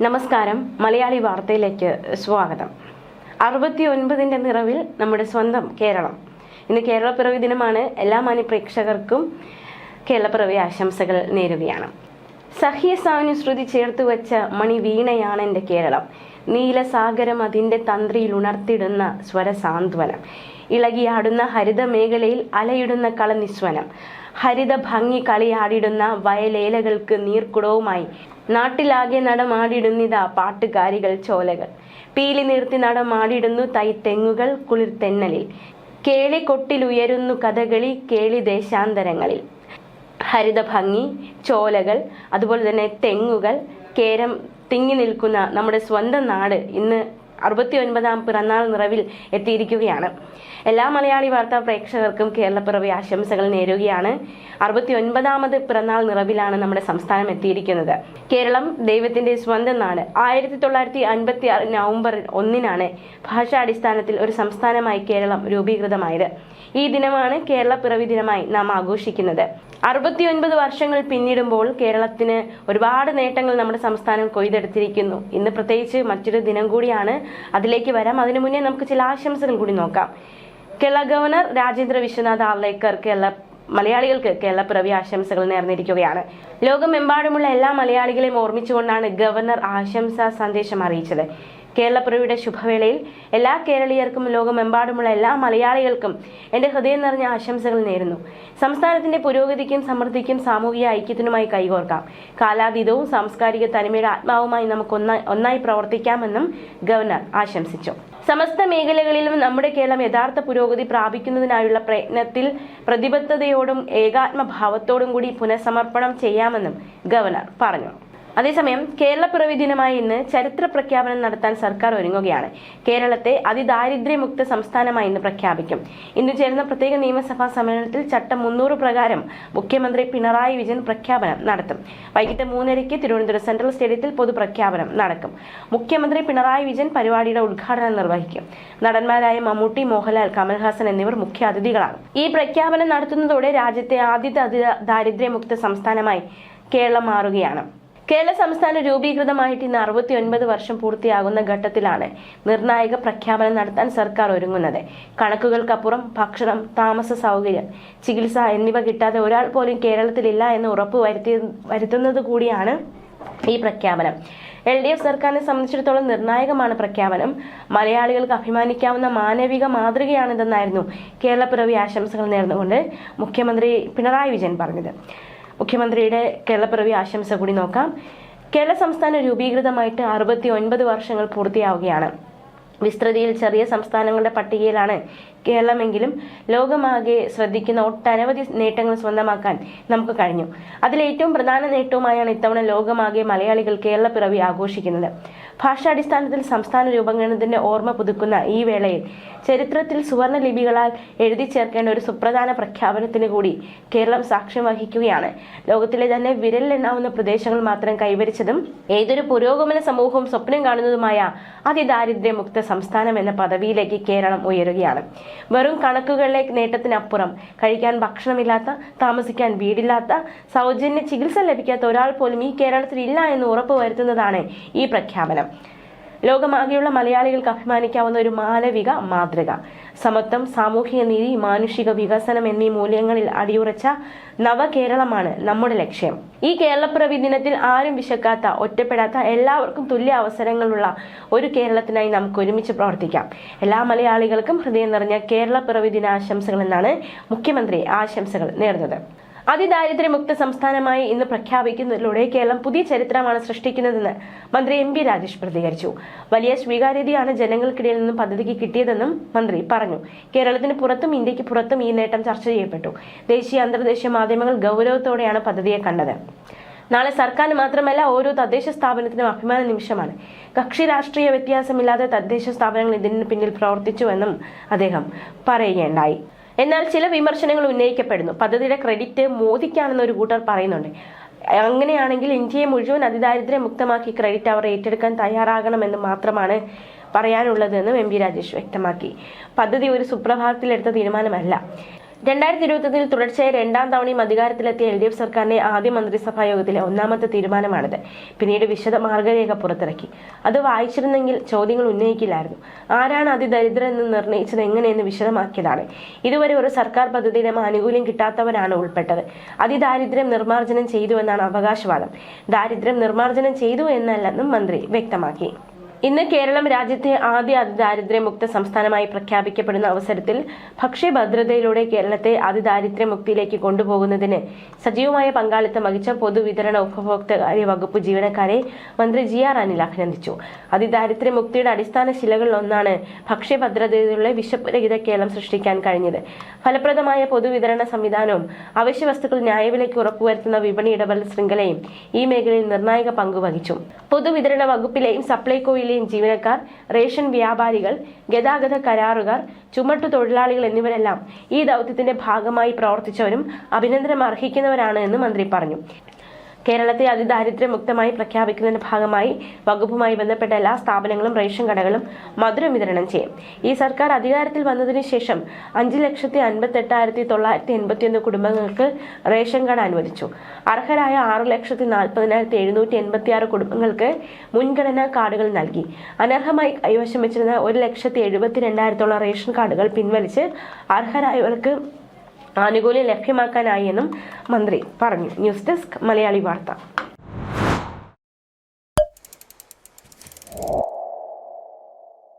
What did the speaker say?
നമസ്കാരം. മലയാളി വാർത്തയിലേക്ക് സ്വാഗതം. അറുപത്തി ഒൻപതിന്റെ നിറവിൽ നമ്മുടെ സ്വന്തം കേരളം. ഇന്ന് കേരളപ്പിറവി ദിനമാണ്. എല്ലാ മാന്യ പ്രേക്ഷകർക്കും കേരളപ്പിറവി ആശംസകൾ നേരുകയാണ്. സഹ്യ ശ്രുതി ചേർത്ത് വെച്ച മണി വീണയാണ് എന്റെ കേരളം. നീലസാഗരം അതിന്റെ തന്ത്രിയിൽ ഉണർത്തിടുന്ന സ്വരസാന്ത്വനം. ഇളകിയാടുന്ന ഹരിത മേഖലയിൽ അലയിടുന്ന കളനിസ്വനം. ഹരിത ഭംഗി കളിയാടിടുന്ന വയലേലകൾക്ക് നീർക്കുടവുമായി നാട്ടിലാകെ നടമാടിടുന്നിതാ പാട്ടുകാരികൾ ചോലകൾ. പീലി നിർത്തി നടമാടിടുന്നു തൈ തെങ്ങുകൾ കുളിർ തെന്നലിൽ. കേളി കൊട്ടിലുയരുന്നു കഥകളി കേളി ദേശാന്തരങ്ങളിൽ. ഹരിത ഭംഗി ചോലകൾ അതുപോലെ തന്നെ തെങ്ങുകൾ കേരം തിങ്ങി നിൽക്കുന്ന നമ്മുടെ സ്വന്തം നാട് ഇന്ന് അറുപത്തി ഒൻപതാം പിറന്നാൾ നിറവിൽ എത്തിയിരിക്കുകയാണ്. എല്ലാ മലയാളി വാർത്താ പ്രേക്ഷകർക്കും കേരളപ്പിറവി ആശംസകൾ നേരുകയാണ്. അറുപത്തി ഒൻപതാമത് പിറന്നാൾ നിറവിലാണ് നമ്മുടെ സംസ്ഥാനം എത്തിയിരിക്കുന്നത്. കേരളം ദൈവത്തിന്റെ സ്വന്തം നാട്. ആയിരത്തി തൊള്ളായിരത്തി അൻപത്തി ആറ് നവംബർ ഒന്നിനാണ് ഭാഷാടിസ്ഥാനത്തിൽ ഒരു സംസ്ഥാനമായി കേരളം രൂപീകൃതമായത്. ഈ ദിനമാണ് കേരള പിറവി ദിനമായി നാം ആഘോഷിക്കുന്നത്. അറുപത്തിയൊൻപത് വർഷങ്ങൾ പിന്നിടുമ്പോൾ കേരളത്തിന് ഒരുപാട് നേട്ടങ്ങൾ നമ്മുടെ സംസ്ഥാനം കൊയ്തെടുത്തിരിക്കുന്നു. ഇന്ന് പ്രത്യേകിച്ച് മറ്റൊരു ദിനം കൂടിയാണ് അതിലേക്ക് വരാം. അതിനു മുന്നേ നമുക്ക് ചില ആശംസകൾ കൂടി നോക്കാം. കേരള ഗവർണർ രാജേന്ദ്ര വിശ്വനാഥ് ആർലേക്കർ കേരള മലയാളികൾക്ക് കേരളപ്പിറവി ആശംസകൾ നേർന്നിരിക്കുകയാണ്. ലോകമെമ്പാടുമുള്ള എല്ലാ മലയാളികളെയും ഓർമ്മിച്ചുകൊണ്ടാണ് ഗവർണർ ആശംസാ സന്ദേശം അറിയിച്ചത്. കേരളപ്പിറവിയുടെ ശുഭവേളയിൽ എല്ലാ കേരളീയർക്കും ലോകമെമ്പാടുമുള്ള എല്ലാ മലയാളികൾക്കും എന്റെ ഹൃദയം നിറഞ്ഞ ആശംസകൾ നേരുന്നു. സംസ്ഥാനത്തിന്റെ പുരോഗതിക്കും സമൃദ്ധിക്കും സാമൂഹിക ഐക്യത്തിനുമായി കൈകോർക്കാം. കാലാതീതവും സാംസ്കാരിക തനിമയുടെ ആത്മാവുമായി നമുക്ക് ഒന്നായി പ്രവർത്തിക്കാമെന്നും ഗവർണർ ആശംസിച്ചു. സമസ്ത മേഖലകളിലും നമ്മുടെ കേരളം യഥാർത്ഥ പുരോഗതി പ്രാപിക്കുന്നതിനായുള്ള പ്രയത്നത്തിൽ പ്രതിബദ്ധതയോടും ഏകാത്മഭാവത്തോടും കൂടി പുനഃസമർപ്പണം ചെയ്യാമെന്നും ഗവർണർ പറഞ്ഞു. അതേസമയം കേരളപ്പിറവി പിറവി ദിനമായ ഇന്ന് ചരിത്ര പ്രഖ്യാപനം നടത്താൻ സർക്കാർ ഒരുങ്ങുകയാണ്. കേരളത്തെ അതിദാരിദ്ര്യമുക്ത സംസ്ഥാനമായി ഇന്ന് പ്രഖ്യാപിക്കും. ഇന്ന് ചേരുന്ന പ്രത്യേക നിയമസഭാ സമ്മേളനത്തിൽ ചട്ടം മുന്നൂറ് പ്രകാരം മുഖ്യമന്ത്രി പിണറായി വിജയൻ പ്രഖ്യാപനം നടത്തും. വൈകിട്ട് മൂന്നരയ്ക്ക് തിരുവനന്തപുരം സെൻട്രൽ സ്റ്റേഡിയത്തിൽ പൊതുപ്രഖ്യാപനം നടക്കും. മുഖ്യമന്ത്രി പിണറായി വിജയൻ പരിപാടിയുടെ ഉദ്ഘാടനം നിർവഹിക്കും. നടന്മാരായ മമ്മൂട്ടി മോഹൻലാൽ കമൽഹാസൻ എന്നിവർ മുഖ്യ അതിഥികളാണ് ഈ പ്രഖ്യാപനം നടത്തുന്നതോടെ രാജ്യത്തെ ആദ്യത്തെ ദാരിദ്ര്യമുക്ത സംസ്ഥാനമായി കേരളം മാറുകയാണ്. കേരള സംസ്ഥാനം രൂപീകൃതമായിട്ട് ഇന്ന് അറുപത്തി ഒൻപത് വർഷം പൂർത്തിയാകുന്ന ഘട്ടത്തിലാണ് നിർണായക പ്രഖ്യാപനം നടത്താൻ സർക്കാർ ഒരുങ്ങുന്നത്. കണക്കുകൾക്കപ്പുറം ഭക്ഷണം താമസ സൗകര്യം ചികിത്സ എന്നിവ കിട്ടാതെ ഒരാൾ പോലും കേരളത്തിലില്ല എന്ന് ഉറപ്പ് വരുത്തി വരുത്തുന്നത് കൂടിയാണ് ഈ പ്രഖ്യാപനം. എൽ ഡി എഫ് സർക്കാരിനെ സംബന്ധിച്ചിടത്തോളം നിർണായകമാണ് പ്രഖ്യാപനം. മലയാളികൾക്ക് അഭിമാനിക്കാവുന്ന മാനവിക മാതൃകയാണിതെന്നായിരുന്നു കേരളപ്പിറവി ആശംസകൾ നേർന്നുകൊണ്ട് മുഖ്യമന്ത്രി പിണറായി വിജയൻ പറഞ്ഞത്. മുഖ്യമന്ത്രിയുടെ കേരളപ്പിറവി ആശംസ കൂടി നോക്കാം. കേരള സംസ്ഥാനം രൂപീകൃതമായിട്ട് അറുപത്തി ഒൻപത് വർഷങ്ങൾ പൂർത്തിയാവുകയാണ്. വിസ്തൃതിയിൽ ചെറിയ സംസ്ഥാനങ്ങളുടെ പട്ടികയിലാണ് കേരളമെങ്കിലും ലോകമാകെ ശ്രദ്ധിക്കുന്ന ഒട്ടനവധി നേട്ടങ്ങൾ സ്വന്തമാക്കാൻ നമുക്ക് കഴിഞ്ഞു. അതിലേറ്റവും പ്രധാന നേട്ടവുമായാണ് ഇത്തവണ ലോകമാകെ മലയാളികൾ കേരള പിറവി ആഘോഷിക്കുന്നത്. ഭാഷാടിസ്ഥാനത്തിൽ സംസ്ഥാന രൂപീകരണത്തിന്റെ ഓർമ്മ പുതുക്കുന്ന ഈ വേളയിൽ ചരിത്രത്തിൽ സുവർണ ലിപികളാൽ എഴുതി ചേർക്കേണ്ട ഒരു സുപ്രധാന പ്രഖ്യാപനത്തിന് കൂടി കേരളം സാക്ഷ്യം വഹിക്കുകയാണ്. ലോകത്തിലെ തന്നെ വിരലിലെണ്ണാവുന്ന പ്രദേശങ്ങൾ മാത്രം കൈവരിച്ചതും ഏതൊരു പുരോഗമന സമൂഹവും സ്വപ്നം കാണുന്നതുമായ അതിദാരിദ്ര്യമുക്ത സംസ്ഥാനം എന്ന പദവിയിലേക്ക് കേരളം ഉയരുകയാണ്. വെറും കണക്കുകളിലെ നേട്ടത്തിനപ്പുറം കഴിക്കാൻ ഭക്ഷണമില്ലാത്ത താമസിക്കാൻ വീടില്ലാത്ത സൗജന്യ ചികിത്സ ലഭിക്കാത്ത ഒരാൾ പോലും ഈ കേരളത്തിൽ ഇല്ല എന്ന് ഉറപ്പ് വരുത്തുന്നതാണ് ഈ പ്രഖ്യാപനം. ലോകമാകെയുള്ള മലയാളികൾക്ക് അഭിമാനിക്കാവുന്ന ഒരു മാനവിക മാതൃക. സമത്വം സാമൂഹിക നീതി മാനുഷിക വികസനം എന്നീ മൂല്യങ്ങളിൽ അടിയുറച്ച നവകേരളമാണ് നമ്മുടെ ലക്ഷ്യം. ഈ കേരളപ്പിറവി ദിനത്തിൽ ആരും വിശക്കാത്ത ഒറ്റപ്പെടാത്ത എല്ലാവർക്കും തുല്യ അവസരങ്ങളുള്ള ഒരു കേരളത്തിനായി നമുക്ക് ഒരുമിച്ച് പ്രവർത്തിക്കാം. എല്ലാ മലയാളികൾക്കും ഹൃദയം നിറഞ്ഞ കേരളപ്പിറവി ദിനാശംസകൾ എന്നാണ് മുഖ്യമന്ത്രി ആശംസകൾ നേർന്നത്. അതിദാരിദ്ര്യമുക്ത സംസ്ഥാനമായി ഇന്ന് പ്രഖ്യാപിക്കുന്നതിലൂടെ കേരളം പുതിയ ചരിത്രമാണ് സൃഷ്ടിക്കുന്നതെന്ന് മന്ത്രി എം പി രാജേഷ് പ്രതികരിച്ചു. വലിയ സ്വീകാര്യതയാണ് ജനങ്ങൾക്കിടയിൽ നിന്നും പദ്ധതിക്ക് കിട്ടിയതെന്നും മന്ത്രി പറഞ്ഞു. കേരളത്തിന് പുറത്തും ഇന്ത്യയ്ക്ക് പുറത്തും ഈ നേട്ടം ചർച്ച ചെയ്യപ്പെട്ടു. ദേശീയ അന്തർദേശീയ മാധ്യമങ്ങൾ ഗൗരവത്തോടെയാണ് പദ്ധതിയെ കണ്ടത്. നാളെ സർക്കാരിന് മാത്രമല്ല ഓരോ തദ്ദേശ സ്ഥാപനത്തിനും അഭിമാന നിമിഷമാണ്. കക്ഷി രാഷ്ട്രീയ വ്യത്യാസമില്ലാതെ തദ്ദേശ സ്ഥാപനങ്ങൾ ഇതിന് പിന്നിൽ പ്രവർത്തിച്ചുവെന്നും അദ്ദേഹം പറയുകയുണ്ടായി. എന്നാൽ ചില വിമർശനങ്ങൾ ഉന്നയിക്കപ്പെടുന്നു. പദ്ധതിയുടെ ക്രെഡിറ്റ് മോദിക്കാണെന്ന് ഒരു കൂട്ടർ പറയുന്നുണ്ട്. അങ്ങനെയാണെങ്കിൽ ഇന്ത്യയെ മുഴുവൻ അതിദാരിദ്ര്യ മുക്തമാക്കി ക്രെഡിറ്റ് അവർ ഏറ്റെടുക്കാൻ തയ്യാറാകണമെന്ന് മാത്രമാണ് പറയാനുള്ളതെന്നും എം വി രാജേഷ് വ്യക്തമാക്കി. പദ്ധതി ഒരു സുപ്രഭാതത്തിലെടുത്ത തീരുമാനമല്ല. രണ്ടായിരത്തി ഇരുപത്തി തുടർച്ചയായി രണ്ടാം തവണയും അധികാരത്തിലെത്തിയ എൽ ഡി എഫ് സർക്കാരിന്റെ ആദ്യ മന്ത്രിസഭാ യോഗത്തിലെ ഒന്നാമത്തെ തീരുമാനമാണിത്. പിന്നീട് വിശദ മാർഗരേഖ പുറത്തിറക്കി. അത് വായിച്ചിരുന്നെങ്കിൽ ചോദ്യങ്ങൾ ഉന്നയിക്കില്ലായിരുന്നു. ആരാണ് അതിദരിദ്രൻ എന്ന് നിർണയിച്ചത് എങ്ങനെയെന്ന് വിശദമാക്കിയതാണ്. ഇതുവരെ ഒരു സർക്കാർ പദ്ധതിയുടെ ആനുകൂല്യം കിട്ടാത്തവരാണ് ഉൾപ്പെട്ടത്. അതിദാരിദ്ര്യം നിർമ്മാർജനം ചെയ്തു എന്നാണ് അവകാശവാദം. ദാരിദ്ര്യം നിർമ്മാർജനം ചെയ്തു എന്നല്ലെന്നും മന്ത്രി വ്യക്തമാക്കി. ഇന്ന് കേരളം രാജ്യത്തെ ആദ്യ അതിദാരിദ്ര്യമുക്ത സംസ്ഥാനമായി പ്രഖ്യാപിക്കപ്പെടുന്ന അവസരത്തിൽ ഭക്ഷ്യഭദ്രതയിലൂടെ കേരളത്തെ അതിദാരിദ്ര്യമുക്തിയിലേക്ക് കൊണ്ടുപോകുന്നതിന് സജീവമായ പങ്കാളിത്തം വഹിച്ച പൊതുവിതരണ ഉപഭോക്തകാര്യ വകുപ്പ് ജീവനക്കാരെ മന്ത്രി ജി ആർ അനിൽ അഭിനന്ദിച്ചു. അതിദാരിദ്ര്യമുക്തിയുടെ അടിസ്ഥാന ശിലകളിൽ ഒന്നാണ് ഭക്ഷ്യഭദ്രതയിലുള്ള വിശപ്പുരഹിത കേരളം സൃഷ്ടിക്കാൻ കഴിഞ്ഞത്. ഫലപ്രദമായ പൊതുവിതരണ സംവിധാനവും അവശ്യ വസ്തുക്കൾ ന്യായവിലയ്ക്ക് ഉറപ്പുവരുത്തുന്ന വിപണി ഇടപെടൽ ശൃംഖലയും ഈ മേഖലയിൽ നിർണായക പങ്കുവഹിച്ചു പൊതുവിതരണ വകുപ്പിലെയും സപ്ലൈകോയിലെയും ജീവനക്കാർ റേഷൻ വ്യാപാരികൾ ഗതാഗത കരാറുകാർ ചുമട്ടു തൊഴിലാളികൾ എന്നിവരെല്ലാം ഈ ദൗത്യത്തിന്റെ ഭാഗമായി പ്രവർത്തിച്ചവരും അഭിനന്ദനം അർഹിക്കുന്നവരാണ് എന്ന് മന്ത്രി പറഞ്ഞു. കേരളത്തെ അതിദാരിദ്ര്യമുക്തമായി പ്രഖ്യാപിക്കുന്നതിന്റെ ഭാഗമായി വകുപ്പുമായി ബന്ധപ്പെട്ട എല്ലാ സ്ഥാപനങ്ങളും റേഷൻ കടകളും മധുരം വിതരണം ചെയ്യും. ഈ സർക്കാർ അധികാരത്തിൽ വന്നതിന് ശേഷം അഞ്ച് ലക്ഷത്തി അൻപത്തെട്ടായിരത്തി തൊള്ളായിരത്തി എൺപത്തിയൊന്ന് കുടുംബങ്ങൾക്ക് റേഷൻ കാർഡ് അനുവദിച്ചു. അർഹരായ ആറ് ലക്ഷത്തി നാൽപ്പതിനായിരത്തി എഴുന്നൂറ്റി എൺപത്തി ആറ് കുടുംബങ്ങൾക്ക് മുൻഗണനാ കാർഡുകൾ നൽകി. അനർഹമായി കൈവശം വെച്ചിരുന്ന ഒരു ലക്ഷത്തി എഴുപത്തി രണ്ടായിരത്തോളം റേഷൻ കാർഡുകൾ പിൻവലിച്ച് അർഹരായവർക്ക് ആനുകൂല്യം ലഭ്യമാക്കാനായി എന്നും മന്ത്രി പറഞ്ഞു. ന്യൂസ് ഡെസ്ക് മലയാളി വാർത്ത.